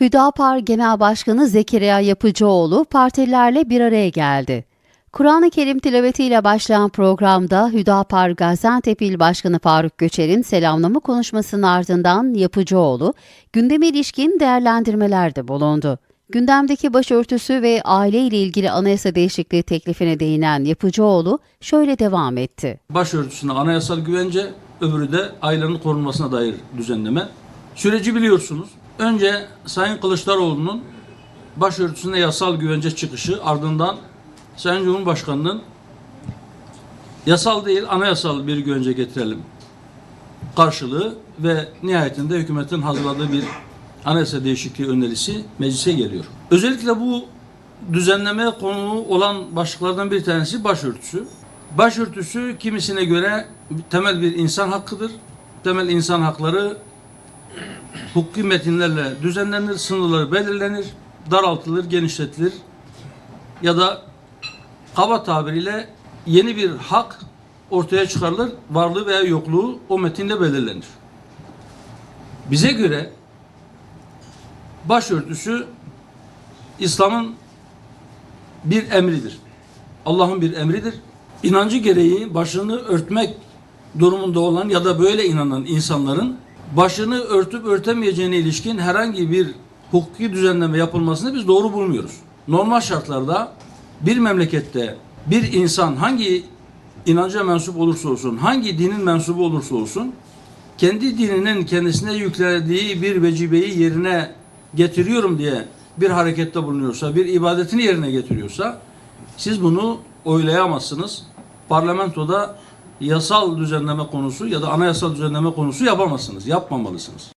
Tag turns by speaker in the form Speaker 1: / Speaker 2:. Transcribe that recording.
Speaker 1: Hüdapar Genel Başkanı Zekeriya Yapıcıoğlu partilerle bir araya geldi. Kur'an-ı Kerim tilavetiyle başlayan programda Hüdapar Gaziantep İl Başkanı Faruk Göçer'in selamlama konuşmasının ardından Yapıcıoğlu gündeme ilişkin değerlendirmelerde bulundu. Gündemdeki başörtüsü ve aile ile ilgili anayasa değişikliği teklifine değinen Yapıcıoğlu şöyle devam etti.
Speaker 2: başörtüsüne anayasal güvence, öbürü de ailenin korunmasına dair düzenleme. Süreci biliyorsunuz. Önce Sayın Kılıçdaroğlu'nun başörtüsüne yasal güvence çıkışı ardından Sayın Cumhurbaşkanı'nın yasal değil anayasal bir güvence getirelim karşılığı ve nihayetinde hükümetin hazırladığı bir anayasa değişikliği önerisi meclise geliyor. Özellikle bu düzenleme konu olan başlıklardan bir tanesi başörtüsü. Başörtüsü kimisine göre temel bir insan hakkıdır. Temel insan hakları hukuki metinlerle düzenlenir, sınırları belirlenir, daraltılır, genişletilir ya da kaba tabiriyle yeni bir hak ortaya çıkarılır, varlığı veya yokluğu o metinle belirlenir. Bize göre başörtüsü İslam'ın bir emridir. Allah'ın bir emridir. İnancı gereği başını örtmek durumunda olan ya da böyle inanan insanların başını örtüp örtemeyeceğine ilişkin herhangi bir hukuki düzenleme yapılmasını biz doğru bulmuyoruz. Normal şartlarda bir memlekette bir insan hangi inanca mensup olursa olsun, hangi dinin mensubu olursa olsun kendi dininin kendisine yüklediği bir vecibeyi yerine getiriyorum diye bir harekette bulunuyorsa, bir ibadetini yerine getiriyorsa siz bunu oylayamazsınız. Parlamentoda yasal düzenleme konusu ya da anayasal düzenleme konusu yapamazsınız, yapmamalısınız.